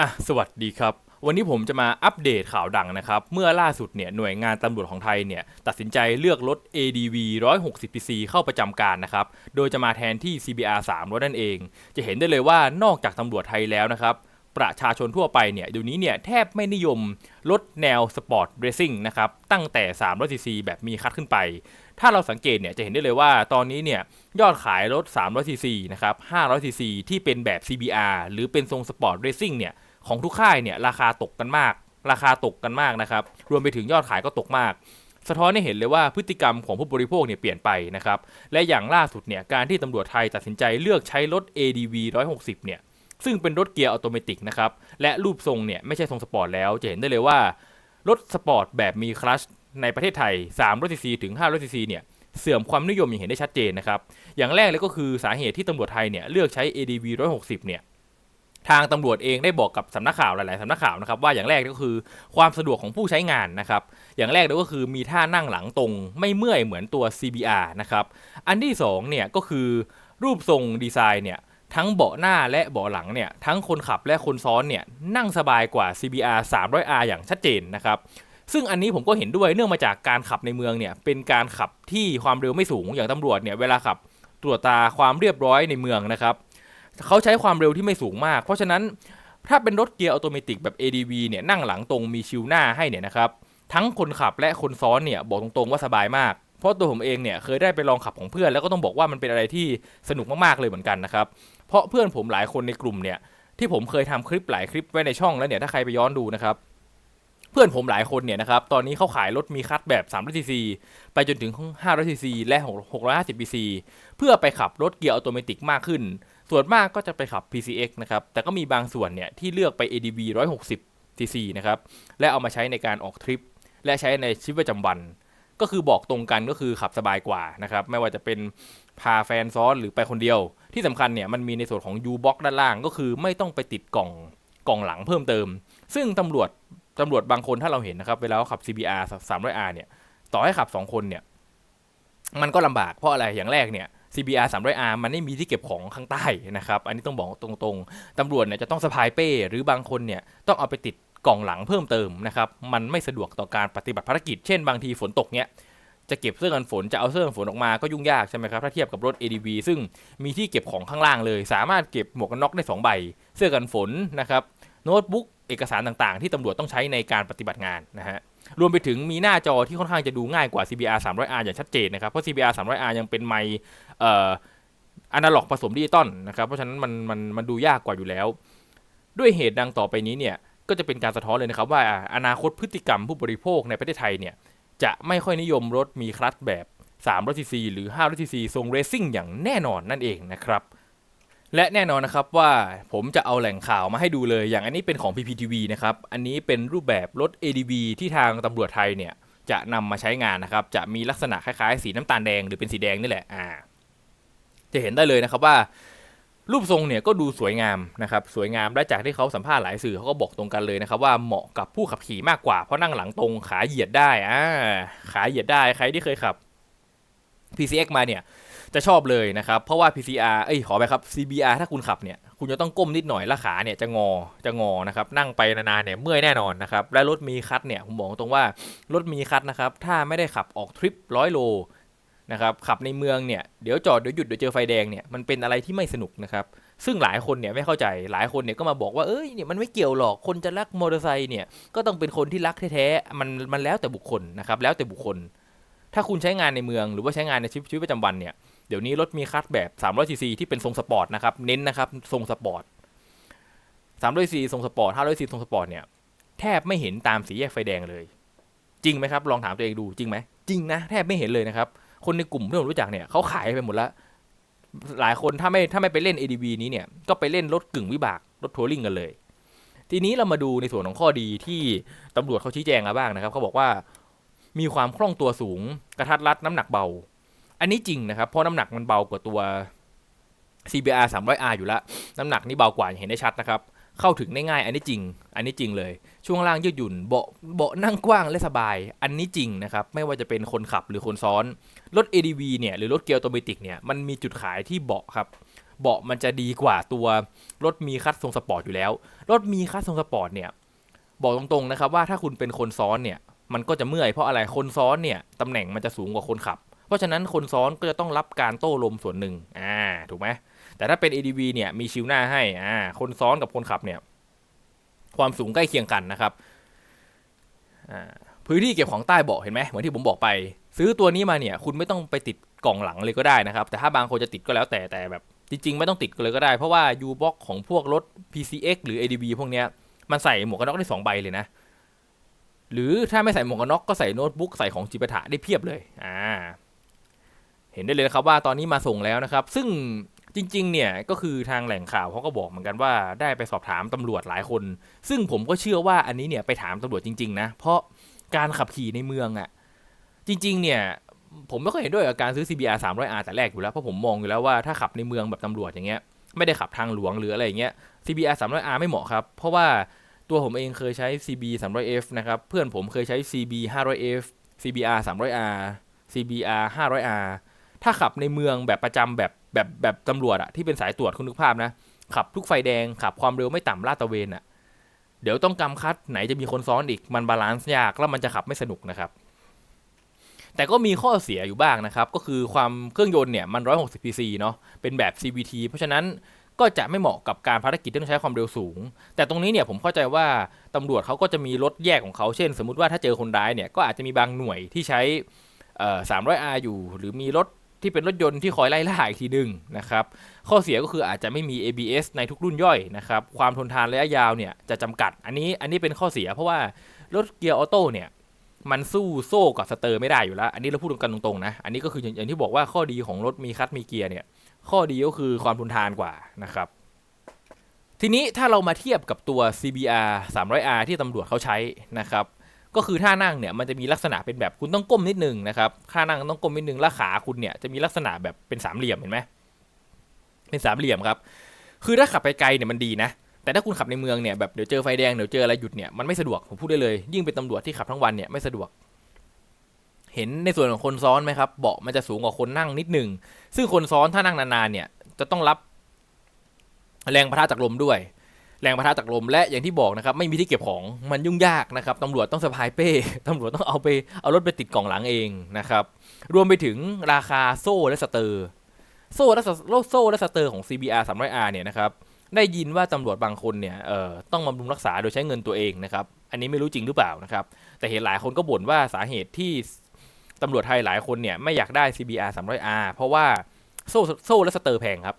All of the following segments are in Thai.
อะสวัสดีครับ วันนี้ผมจะมาอัปเดตข่าวดังนะครับ เมื่อล่าสุดเนี่ยหน่วยงานตำรวจของไทยเนี่ยตัดสินใจเลือกรถ ADV 160 cc เข้าประจำการนะครับ โดยจะมาแทนที่ CBR 3รถนั่นเอง จะเห็นได้เลยว่านอกจากตำรวจไทยแล้วนะครับประชาชนทั่วไปเนี่ยเดี๋ยวนี้เนี่ยแทบไม่นิยมรถแนวสปอร์ตเรซิ่งนะครับตั้งแต่300 cc แบบมีคัดขึ้นไป ถ้าเราสังเกตเนี่ยจะเห็นได้เลยว่าตอนนี้เนี่ยยอดขายรถ300 cc นะครับ500 cc ที่เป็นแบบ CBR หรือเป็นทรงสปอร์ตเรซิ่งเนี่ย ของทุกค่ายเนี่ยราคาตกกันมาก ราคาตกกันมากนะครับ รวมไปถึงยอดขายก็ตกมาก สะท้อนให้เห็นเลยว่าพฤติกรรมของผู้บริโภคเนี่ยเปลี่ยนไปนะครับ และอย่างล่าสุดเนี่ยการที่ตำรวจไทยตัดสินใจเลือกใช้รถ ADV 160 เนี่ยซึ่งเป็นรถเกียร์ออโตเมตินะครับ และรูปทรงเนี่ยไม่ใช่ทรงสปอร์ตแล้ว จะเห็นได้เลยว่ารถสปอร์ตแบบมีคลัชในประเทศไทย300 cc ถึง500 cc เนี่ยเสื่อมความนิยมอย่างเห็นได้ชัดเจนนะครับ อย่างแรกเลยก็คือสาเหตุที่ตำรวจไทยเนี่ยเลือกใช้ ADV 160 เนี่ย ทางตำรวจเองได้บอกกับสำนักข่าวหลาย ๆสำนักข่าวนะครับว่าอย่างแรกก็คือความสะดวกของผู้ใช้งานนะครับ อย่างแรกก็คือมีท่านั่งหลังตรง ไม่เมื่อยเหมือนตัว CBR นะครับอันที่2เนี่ยก็คือรูปทรงดีไซน์เนี่ยทั้งเบาะหน้าและเบาะหลังเนี่ยทั้งคนขับและคนซ้อนเนี่ยนั่งสบายกว่า CBR 300R อย่างชัดเจนนะครับซึ่งอันนี้ผมก็เห็นด้วยเนื่องมาจากการขับในเมืองเนี่ยเป็นการขับที่ความเร็วไม่สูงอย่างตำรวจเนี่ยเวลาขับตรวจตาความเรียบร้อยในเมืองนะครับ เขาใช้ความเร็วที่ไม่สูงมาก เพราะฉะนั้นถ้าเป็นรถเกียร์ออโตเมติกแบบ ADV เนี่ยนั่งหลังตรงมีชิวหน้าให้เนี่ยนะครับทั้งคนขับและคนซ้อนเนี่ยบอกตรงๆว่าสบายมาก เพราะตัวผมเองเนี่ยเคยได้ไปลองขับของเพื่อนแล้วก็ต้องบอกว่ามันเป็นอะไรที่สนุกมากๆเลยเหมือนกันนะครับเพราะเพื่อนผมหลายคนในกลุ่มเนี่ยที่ผมเคยทำคลิปหลายคลิปไว้ในช่องแล้วเนี่ยถ้าใครไปย้อนดูนะครับเพื่อนผมหลายคนเนี่ยนะครับตอนนี้เขาขายรถมีคัสแบบ300 cc ไปจนถึง500 cc และ650 cc เพื่อไปขับรถเกียร์ออโตเมติมากขึ้น ส่วนมากก็จะไปขับ PCX นะครับ แต่ก็มีบางส่วนเนี่ยที่เลือกไป ADV 160 cc นะครับ และเอามาใช้ในการออกทริป และใช้ในชีวิตประจำวัน ก็คือบอกตรงกันก็คือขับสบายกว่านะครับ ไม่ว่าจะเป็นพาแฟนซ้อนหรือไปคนเดียว ที่สำคัญเนี่ยมันมีในส่วนของ U-Box ด้านล่าง ก็คือไม่ต้องไปติดกล่องกล่องหลังเพิ่มเติม ซึ่งตำรวจตำรวจบางคนถ้าเราเห็นนะครับ เวลาเขาขับ CBR 300R เนี่ย ต่อให้ขับ 2 คนเนี่ย มันก็ลำบากเพราะอะไร อย่างแรกเนี่ย CBR 300R มันไม่มีที่เก็บของข้างใต้นะครับ อันนี้ต้องบอกตรงๆตำรวจเนี่ยจะต้องสะพายเป้ หรือบางคนเนี่ยต้องเอาไปติดกล่องหลังเพิ่มเติมนะครับ มันไม่สะดวกต่อการปฏิบัติภารกิจ เช่นบางทีฝนตกเนี่ยจะเก็บเสื้อกันฝนจะเอาเสื้อกันฝนออกมาก็ยุ่งยากใช่ไหมครับถ้าเทียบกับรถ ADV ซึ่งมีที่เก็บของข้างล่างเลย สามารถเก็บหมวกกันน็อกได้ 2 ใบ เสื้อกันฝนนะครับโน้ตบุ๊ก เอกสารต่างๆ ที่ตำรวจต้องใช้ในการปฏิบัติงานนะฮะรวมไปถึงมีหน้าจอที่ค่อนข้างจะดูง่ายกว่า CBR 300R อย่างชัดเจนนะครับ เพราะ CBR 300R ยังเป็นไมค์เอ่ออนาล็อกผสมดิจิตอลนะครับเพราะฉะนั้นมันมันมันดูยากกว่าอยู่แล้ว ด้วยเหตุดังต่อไปนี้เนี่ยก็จะเป็นการสะท้อนเลยนะครับว่าอนาคตพฤติกรรมผู้บริโภคในประเทศไทยเนี่ยจะไม่ค่อยนิยมรถมีคลัตช์แบบ300 cc หรือ500 cc ทรงเรซิ่งอย่างแน่นอนนั่นเองนะครับ และแน่นอนนะครับว่าผมจะเอาแหล่งข่าวมาให้ดูเลย อย่างอันนี้เป็นของ PPTV นะครับ อันนี้เป็นรูปแบบรถ ADV ที่ทางตำรวจไทยเนี่ยจะนำมาใช้งานนะครับ จะมีลักษณะคล้ายๆ สีน้ำตาลแดงหรือเป็นสีแดงนี่แหละอ่าจะเห็นได้เลยนะครับว่า รูปทรงเนี่ยก็ดูสวยงามนะครับ สวยงามและจากที่เขาสัมภาษณ์หลายสื่อเขาก็บอกตรงกันเลยนะครับ ว่าเหมาะกับผู้ขับขี่มากกว่าเพราะนั่งหลังตรงขาเหยียดได้อ่าขาเหยียดได้ใครที่เคยขับ PCX มาเนี่ย จะชอบเลยนะครับ เพราะว่า PCR เอ้ยขอไปครับ CBR ถ้าคุณขับเนี่ยคุณจะต้องก้มนิดหน่อยและขาเนี่ยจะงอจะงอนะครับนั่งไปนานๆเนี่ยเมื่อยแน่นอนนะครับและรถมีคัทเนี่ยผมบอกตรงว่ารถมีคัทนะครับถ้าไม่ได้ขับออกทริปร้อยโลนะครับขับในเมืองเนี่ยเดี๋ยวจอดเดี๋ยวหยุดเดี๋ยวเจอไฟแดงเนี่ยมันเป็นอะไรที่ไม่สนุกนะครับซึ่งหลายคนเนี่ยไม่เข้าใจหลายคนเนี่ยก็มาบอกว่าเอ้ยเนี่ยมันไม่เกี่ยวหรอกคนจะรักมอเตอร์ไซค์เนี่ยก็ต้องเป็นคนที่รักแท้ๆมันมันแล้วแต่บุคคลนะครับแล้วแต่บุคคล ถ้าคุณใช้งานในเมืองหรือว่าใช้งานในชีวิตประจำวันเนี่ยเดี๋ยวนี้รถมีคัสแบบ300ซีซีที่เป็นทรงสปอร์ตนะครับเน้นนะครับทรงสปอร์ต300ซีทรงสปอร์ต500ซีทรงสปอร์ตเนี่ยแทบไม่เห็นตามสีแยกไฟแดงเลย จริงไหมครับ ลองถามตัวเองดูจริงไหมจริงนะแทบไม่เห็นเลยนะครับ คนในกลุ่มที่ผมรู้จักเนี่ยเขาขายไปหมดแล้วหลายคนถ้าไม่ถ้าไม่ไปเล่น ADV นี้เนี่ยก็ไปเล่นรถกึ่งวิบากรถทัวริงกันเลย ทีนี้เรามาดูในส่วนของข้อดีที่ตำรวจเขาชี้แจงมาบ้างนะครับเขาบอกว่า มีความคล่องตัวสูง กระทัดรัดน้ำหนักเบา อันนี้จริงนะครับ เพราะน้ำหนักมันเบากว่าตัว CBR 300R อยู่แล้วน้ำหนักนี่เบากว่าเห็นได้ชัดนะครับ เข้าถึงได้ง่าย อันนี้จริง อันนี้จริงเลย ช่วงล่างยืดหยุ่น เบาะเบาะนั่งกว้างและสบาย อันนี้จริงนะครับ ไม่ว่าจะเป็นคนขับหรือคนซ้อน รถ ADV เนี่ยหรือรถเกียร์ออโตเมติกเนี่ย มันมีจุดขายที่เบาะครับ เบาะมันจะดีกว่าตัวรถมีคัสทรงสปอร์ตอยู่แล้ว รถมีคัสทรงสปอร์ตเนี่ย บอกตรงๆนะครับว่าถ้าคุณเป็นคนซ้อนเนี่ย มันก็จะเมื่อยเพราะอะไรคนซ้อนเนี่ยตำแหน่งมันจะสูงกว่าคนขับ เพราะฉะนั้นคนซ้อนก็จะต้องรับการโต้ลมส่วนหนึ่งอ่าถูกไหมแต่ถ้าเป็น ADV เนี่ยมีชิวหน้าให้อ่าคนซ้อนกับคนขับเนี่ยความสูงใกล้เคียงกันนะครับอ่าพื้นที่เก็บของใต้เบาะเห็นไหมเหมือนที่ผมบอกไป ซื้อตัวนี้มาเนี่ยคุณไม่ต้องไปติดกล่องหลังเลยก็ได้นะครับ แต่ถ้าบางคนจะติดก็แล้วแต่แต่แบบ จริง ๆ ไม่ต้องติดก็เลยก็ได้ เพราะว่า U-Box ของพวกรถ PCX หรือ ADV พวกเนี้ยมันใส่หมวกกันน็อกได้สองใบเลยนะ หรือถ้าไม่ใส่หมวกกันน็อกก็ใส่โน้ตบุ๊กใส่ของจิปาถะได้เพียบเลยอ่าเห็นได้เลยนะครับว่าตอนนี้มาส่งแล้วนะครับ ซึ่งจริง ๆ เนี่ยก็คือทางแหล่งข่าวเขาก็บอกเหมือนกันว่าได้ไปสอบถามตำรวจหลายคน ซึ่งผมก็เชื่อว่าอันนี้เนี่ยไปถามตำรวจจริง ๆ นะ เพราะการขับขี่ในเมืองอะ่ะจริง ๆ เนี่ยผมไม่ค่อยเห็นด้วยกับการซื้อ CBR 300R แต่แรกอยู่แล้วเพราะผมมองอยู่แล้วว่าถ้าขับในเมืองแบบตำรวจอย่างเงี้ยไม่ได้ขับทางหลวงหรืออะไรอย่างเงี้ย CBR 300R ไม่เหมาะครับ เพราะว่า ตัวผมเองเคยใช้ CB 300F นะครับ เพื่อนผมเคยใช้ CB 500F CBR 300R CBR 500R ถ้าขับในเมืองแบบประจำแบบแบบแบบตำรวจอะที่เป็นสายตรวจคุณนึกภาพนะ ขับทุกไฟแดง ขับความเร็วไม่ต่ำลาดตระเวนอะเดี๋ยวต้องกำคัดไหนจะมีคนซ้อนอีกมันบาลานซ์ยาก แล้วมันจะขับไม่สนุกนะครับ แต่ก็มีข้อเสียอยู่บ้างนะครับ ก็คือความเครื่องยนต์เนี่ยมัน 160 cc เนาะเป็นแบบ CVT เพราะฉะนั้น ก็จะไม่เหมาะกับการภารกิจที่ต้องใช้ความเร็วสูง แต่ตรงนี้เนี่ยผมเข้าใจว่าตำรวจเขาก็จะมีรถแยกของเขาเช่น สมมติว่าถ้าเจอคนร้ายเนี่ยก็อาจจะมีบางหน่วยที่ใช้เอ่อ 300R อยู่ หรือมีรถที่เป็นรถยนต์ที่คอยไล่ล่าอีกทีหนึ่งนะครับข้อเสียก็คืออาจจะไม่มี ABS ในทุกรุ่นย่อยนะครับความทนทานระยะยาวเนี่ยจะจำกัด อันนี้อันนี้เป็นข้อเสียเพราะว่ารถเกียร์ออโต้เนี่ยมันสู้โซ่กับสเตอร์ไม่ได้อยู่แล้ว อันนี้เราพูดกันตรงๆนะ อันนี้ก็คืออย่างที่บอกว่าข้อดีของรถมีคัตมีเกียร์เนี่ย ข้อดีก็คือความทนทานกว่านะครับ ทีนี้ถ้าเรามาเทียบกับตัว CBR 300R ที่ตำรวจเขาใช้นะครับก็คือท่านั่งเนี่ยมันจะมีลักษณะเป็นแบบคุณต้องก้มนิดนึงนะครับท่านั่งต้องก้มนิดนึงแล้วขาคุณเนี่ยจะมีลักษณะแบบเป็นสามเหลี่ยมเห็นไหมเป็นสามเหลี่ยมครับ คือถ้าขับไปไกลเนี่ยมันดีนะ แต่ถ้าคุณขับในเมืองเนี่ยแบบเดี๋ยวเจอไฟแดงเดี๋ยวเจออะไรหยุดเนี่ยมันไม่สะดวกผมพูดได้เลย ยิ่งเป็นตำรวจที่ขับทั้งวันเนี่ยไม่สะดวก เห็นในส่วนของคนซ้อนไหมครับ เบาะมันจะสูงกว่าคนนั่งนิดหนึ่ง ซึ่งคนซ้อนถ้านั่งนานๆเนี่ย จะต้องรับแรงประทะจากลมด้วย แรงประทะจากลมและอย่างที่บอกนะครับ ไม่มีที่เก็บของมันยุ่งยากนะครับตำรวจต้องสะพายเป้ตำรวจต้องเอาไปเอารถไปติดกล่องหลังเองนะครับ รวมไปถึงราคาโซ่และสเตอร์โซ่และโซ่และสเตอร์ของ CBR 300R เนี่ยนะครับได้ยินว่าตำรวจบางคนเนี่ยเอ่อต้องบำรุงรักษาโดยใช้เงินตัวเองนะครับ อันนี้ไม่รู้จริงหรือเปล่านะครับ แต่เห็นหลายคนก็บ่นว่าสาเหตุที่ ตำรวจไทยหลายคนเนี่ยไม่อยากได้ CBR 300R เพราะว่าโซ่โซ่และสเตอร์แพงครับ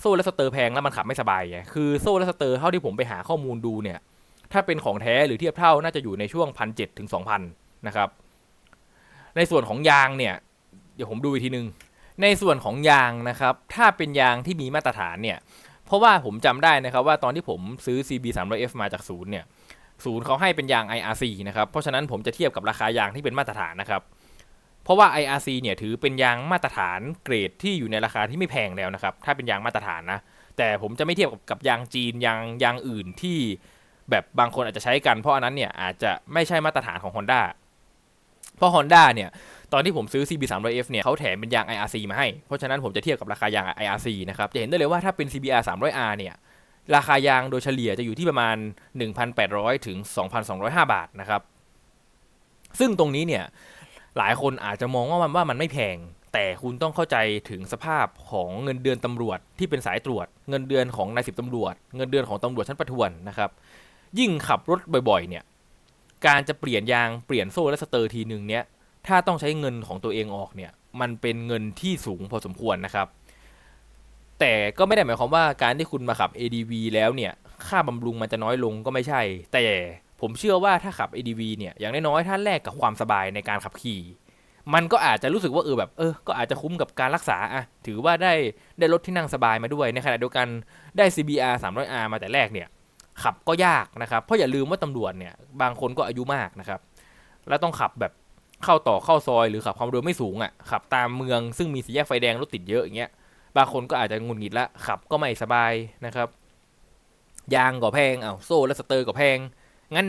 โซ่และสเตอร์แพงแล้วมันขับไม่สบายไงคือโซ่และสเตอร์เท่าที่ผมไปหาข้อมูลดูเนี่ย ถ้าเป็นของแท้หรือเทียบเท่าน่าจะอยู่ในช่วงพันเจ็ดถึงสองพันนะครับ ในส่วนของยางเนี่ย เดี๋ยวผมดูอีกทีนึง ในส่วนของยางนะครับ ถ้าเป็นยางที่มีมาตรฐานเนี่ย เพราะว่าผมจำได้นะครับว่าตอนที่ผมซื้อ CB 300F มาจากศูนย์เนี่ยศูนย์เขาให้เป็นยาง IRC นะครับ เพราะฉะนั้นผมจะเทียบกับราคายางที่เป็นมาตรฐานนะครับ เพราะว่า IRC เนี่ยถือเป็นยางมาตรฐานเกรดที่อยู่ในราคาที่ไม่แพงแล้วนะครับ ถ้าเป็นยางมาตรฐานนะ แต่ผมจะไม่เทียบกับกับยางจีนยางยางอื่นที่แบบบางคนอาจจะใช้กันเพราะอันนั้นเนี่ยอาจจะไม่ใช่มาตรฐานของ Honda เพราะ Honda เนี่ยตอนที่ผมซื้อ CB 300F เนี่ยเขาแถมเป็นยาง IRC มาให้ เพราะฉะนั้นผมจะเทียบกับราคายาง IRC นะครับ จะเห็นได้เลยว่าถ้าเป็น CBR 300R เนี่ยราคายางโดยเฉลี่ยจะอยู่ที่ประมาณ 1,800 ถึง 2,205 บาทนะครับ ซึ่งตรงนี้เนี่ย หลายคนอาจจะมองว่ามันว่ามันไม่แพง แต่คุณต้องเข้าใจถึงสภาพของเงินเดือนตำรวจที่เป็นสายตรวจ เงินเดือนของนายสิบตำรวจ เงินเดือนของตำรวจชั้นประทวนนะครับ ยิ่งขับรถบ่อยๆ เนี่ย การจะเปลี่ยนยางเปลี่ยนโซ่และสเตอร์ทีหนึ่งเนี่ยถ้าต้องใช้เงินของตัวเองออกเนี่ย มันเป็นเงินที่สูงพอสมควรนะครับ แต่ก็ไม่ได้หมายความว่าการที่คุณมาขับ ADV แล้วเนี่ย ค่าบำรุงมันจะน้อยลงก็ไม่ใช่ แต่ ผมเชื่อว่าถ้าขับ ADV เนี่ยอย่างน้อยๆถ้าแลกกับความสบายในการขับขี่ มันก็อาจจะรู้สึกว่าเออแบบเออก็อาจจะคุ้มกับการรักษาอะถือว่าได้ได้รถที่นั่งสบายมาด้วยในขณะเดียวกันได้ CBR 300R มาแต่แรกเนี่ยขับก็ยากนะครับ เพราะอย่าลืมว่าตำรวจเนี่ยบางคนก็อายุมากนะครับ แล้วต้องขับแบบเข้าต่อเข้าซอย หรือขับความเร็วไม่สูงอะ่ะขับตามเมืองซึ่งมีสี่แยกไฟแดงรถติดเยอะอย่างเงี้ยบางคนก็อาจจะงุนงิดละขับก็ไม่สบายนะครับ ยางก็แพงเอา้าโซ่และสเตอร์ก็แพง งั้น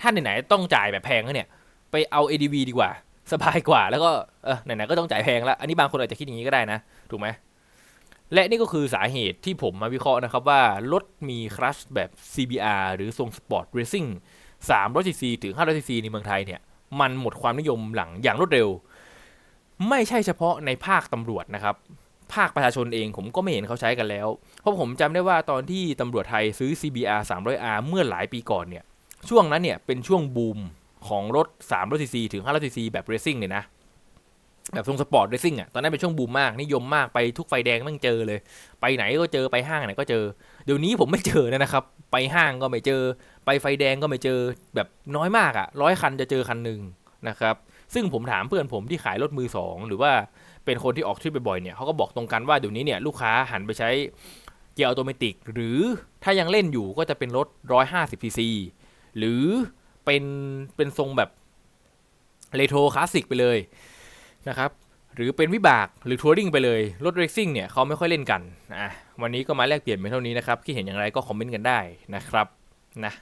ท่านไหนๆต้องจ่ายแบบแพงแล้วเนี่ย ไปเอา ADV ดีกว่า สบายกว่าแล้วก็เออไหนๆก็ต้องจ่ายแพงแล้ว อันนี้บางคนอาจจะคิดอย่างนี้ก็ได้นะ ถูกไหมและนี่ก็คือสาเหตุที่ผมมาวิเคราะห์นะครับว่า รถมีคลัชแบบ CBR หรือทรงสปอร์ตเรซิ่ง300 cc ถึง 500 cc ในเมืองไทยเนี่ย มันหมดความนิยมหลังอย่างรวดเร็ว ไม่ใช่เฉพาะในภาคตำรวจนะครับ ภาคประชาชนเองผมก็ไม่เห็นเขาใช้กันแล้ว เพราะผมจำได้ว่าตอนที่ตำรวจไทยซื้อ CBR 300R เมื่อหลายปีก่อนเนี่ย ช่วงนั้นเนี่ยเป็นช่วงบูมของรถ300 cc ถึง500 cc แบบเรซิ่งเนี่ยนะ แบบทรงสปอร์ตเรซิ่งอะ ตอนนั้นเป็นช่วงบูมมากนิยมมากไปทุกไฟแดงมั่งเจอเลย ไปไหนก็เจอไปห้างไหนก็เจอ เดี๋ยวนี้ผมไม่เจอนะครับ ไปห้างก็ไม่เจอ ไปไฟแดงก็ไม่เจอแบบน้อยมากอะร้อยคันจะเจอคันหนึ่งนะครับ ซึ่งผมถามเพื่อนผมที่ขายรถมือสองหรือว่า เป็นคนที่ออกทริปบ่อยๆเนี่ยเขาก็บอกตรงกันว่าเดี๋ยวนี้เนี่ยลูกค้าหันไปใช้เกียร์ออโตเมติหรือถ้ายังเล่นอยู่ก็จะเป็นรถ 150 cc หรือเป็นเป็นทรงแบบเรโทรคลาสสิกไปเลยนะครับหรือเป็นวิบากหรือทัวริงไปเลย รถเรซซิ่งเนี่ยเขาไม่ค่อยเล่นกันอะวันนี้ก็มาแลกเปลี่ยนเป็นเท่านี้นะครับคิดเห็นอย่างไรก็คอมเมนต์กันได้นะครับนะ